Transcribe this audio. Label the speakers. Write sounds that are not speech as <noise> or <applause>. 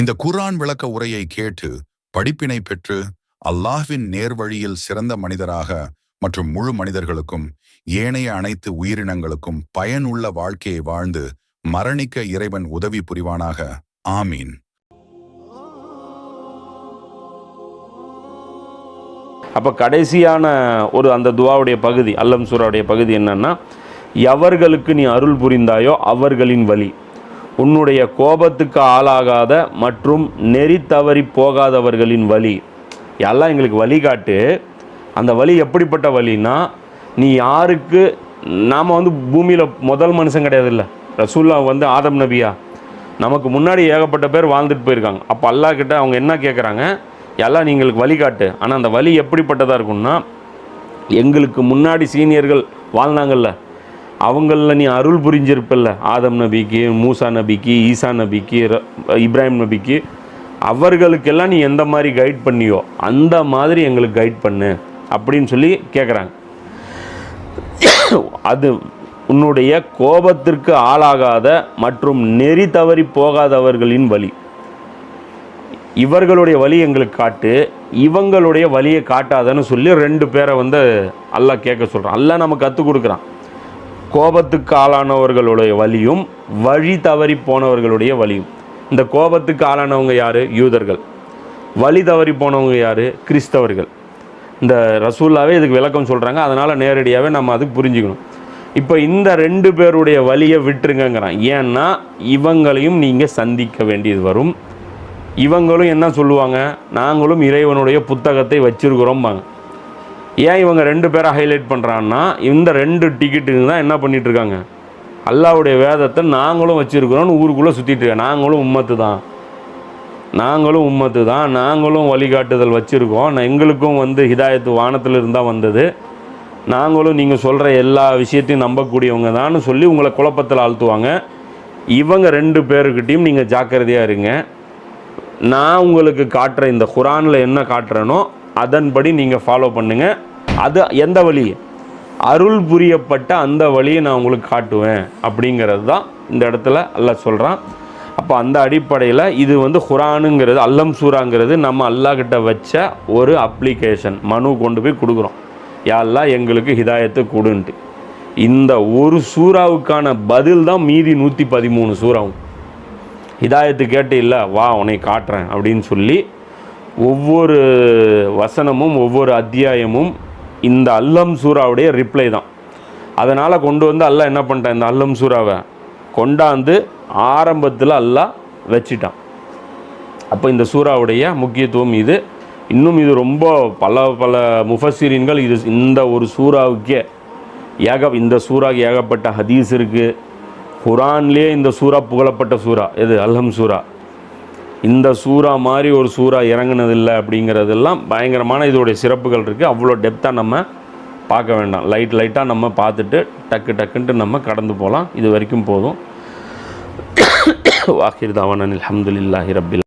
Speaker 1: இந்த குர்ஆன் விளக்க உரையை கேட்டு படிப்பினை பெற்று அல்லாஹ்வின் நேர்வழியில் சிறந்த மனிதராக மற்றும் முழு மனிதர்களுக்கும் ஏனைய அனைத்து உயிரினங்களுக்கும் பயனுள்ள வாழ்க்கையை வாழ்ந்து மரணிக்க இறைவன் உதவி புரிவானாக. ஆமீன்.
Speaker 2: அப்போ கடைசியான ஒரு அந்த துவாவுடைய பகுதி அல்லம் சூராவுடைய பகுதி என்னன்னா எவர்களுக்கு நீ அருள் புரிந்தாயோ அவர்களின் வழி. உன்னுடைய கோபத்துக்கு ஆளாகாத மற்றும் நெறி தவறி போகாதவர்களின் வழி எல்லாம் எங்களுக்கு வழிகாட்டு அந்த வழி எப்படிப்பட்ட வழின்னா நீ யாருக்கு நாம் வந்து பூமியில் முதல் மனுஷன் கிடையாதுல்ல. ரசூல்லா வந்து ஆதம் நபியா. நமக்கு முன்னாடி ஏகப்பட்ட பேர் வாழ்ந்துட்டு போயிருக்காங்க. அப்போ அல்லாஹ் கிட்ட அவங்க என்ன கேட்குறாங்க எல்லாம் நீங்களுக்கு வழிகாட்டு ஆனால் அந்த வழி எப்படிப்பட்டதாக இருக்கும்னா எங்களுக்கு முன்னாடி சீனியர்கள் வாழ்ந்தாங்கல்ல அவங்களில் நீ அருள் புரிஞ்சிருப்பில்ல. ஆதம் நபிக்கு மூசா நபிக்கு ஈசா நபிக்கு ர- இப்ராஹிம் நபிக்கு. அவர்களுக்கெல்லாம் நீ எந்த மாதிரி கைட் பண்ணியோ அந்த மாதிரி எங்களுக்கு கைட் பண்ணு அப்படின்னு சொல்லி கேட்குறாங்க அது உன்னுடைய கோபத்திற்கு ஆளாகாத மற்றும் நெறி தவறி போகாதவர்களின் வழி. இவர்களுடைய வழி எங்களுக்கு காட்டு இவங்களுடைய வழியை காட்டாதன்னு சொல்லி ரெண்டு பேரை வந்து அல்லா கேட்க சொல்கிறான் அல்லாஹ் நம்ம கற்றுக் கொடுக்குறான். கோபத்துக்கு ஆளானவர்களுடைய வழியும் வழி தவறி போனவர்களுடைய வழியும் இந்த கோபத்துக்கு ஆளானவங்க யார்? யூதர்கள். வழி தவறி போனவங்க யார்? கிறிஸ்தவர்கள். இந்த ரசூல்லாவே இதுக்கு விளக்கம் சொல்கிறாங்க அதனால் நேரடியாகவே நம்ம அதுக்கு புரிஞ்சுக்கணும். இப்போ இந்த ரெண்டு பேருடைய வழியை விட்டுருங்கங்கிறான். ஏன்னா இவங்களையும் நீங்கள் சந்திக்க வேண்டியது வரும். இவங்களும் என்ன சொல்லுவாங்க? நாங்களும் இறைவனுடைய புத்தகத்தை வச்சிருக்கிறோம்பாங்க. ஏன் இவங்க ரெண்டு பேரை ஹைலைட் பண்ணுறான்னா இந்த ரெண்டு டிக்கெட்டுக்கு தான் என்ன பண்ணிட்டு இருக்காங்க? அல்லாவுடைய வேதத்தை நாங்களும் வச்சிருக்கிறோம்னு ஊருக்குள்ளே சுற்றிட்டுருக்கேன் நாங்களும் உம்மத்து தான். நாங்களும் உம்மத்து தான். நாங்களும் வழிகாட்டுதல் வச்சுருக்கோம். நான் எங்களுக்கும் வந்து ஹிதாயத்து வானத்தில் இருந்தால் வந்தது. நாங்களும் நீங்கள் சொல்கிற எல்லா விஷயத்தையும் நம்பக்கூடியவங்க தான் சொல்லி உங்களை குழப்பத்தில் ஆழ்த்துவாங்க. இவங்க ரெண்டு பேருக்கிட்டையும் நீங்கள் ஜாக்கிரதையாக இருங்க. நான் உங்களுக்கு காட்டுற இந்த குரானில் என்ன காட்டுறேனோ அதன்படி நீங்கள் ஃபாலோ பண்ணுங்கள் அது எந்த வழி? அருள் புரியப்பட்ட அந்த வழியை நான் உங்களுக்கு காட்டுவேன். அப்படிங்கிறது தான் இந்த இடத்துல அல்ல சொல்கிறான் அப்போ அந்த அடிப்படையில் இது வந்து குரானுங்கிறது அல்லம் சூறாங்கிறது நம்ம அல்லாஹ்கிட்ட வச்ச ஒரு அப்ளிகேஷன் மனு கொண்டு போய் கொடுக்குறோம். யாரெல்லாம் எங்களுக்கு ஹிதாயத்தை கொடுன்ட்டு. இந்த ஒரு சூறாவுக்கான பதில் தான் மீதி நூற்றி பதிமூணு சூறாவும். ஹிதாயத்து கேட்டு இல்லை வா உன்னை காட்டுறேன். அப்படின்னு சொல்லி ஒவ்வொரு வசனமும் ஒவ்வொரு அத்தியாயமும் இந்த அல்லம் சூறாவுடைய ரிப்ளை தான். அதனால் கொண்டு வந்து அல்லாஹ் என்ன பண்ணிட்டான் இந்த அல்லம் சூறாவை? கொண்டாந்து ஆரம்பத்தில் அல்லாஹ் வச்சிட்டான். அப்போ இந்த சூறாவுடைய முக்கியத்துவம் இது. இன்னும் இது ரொம்ப பல பல முஃபஸ்ஸிரீன்கள் இது இந்த ஒரு சூறாவுக்கே ஏக இந்த சூறாவுக்கு ஏகப்பட்ட ஹதீஸ் இருக்குது குரான்லேயே இந்த சூறா புகழப்பட்ட சூறா. எது? அல்ஹம் சூறா. இந்த சூறா மாதிரி ஒரு சூறா இறங்கினதில்லை அப்படிங்கிறதெல்லாம் பயங்கரமான இதோடைய சிறப்புகள் இருக்குது அவ்வளோ டெப்த்தாக நம்ம பார்க்க வேண்டாம். லைட் லைட்டாக நம்ம பார்த்துட்டு டக்கு டக்குன்ட்டு நம்ம கடந்து போகலாம். இது வரைக்கும் போதும். <coughs> வாஹிர் தாவானன் அல்ஹம்துலில்லாஹி ரப்பில்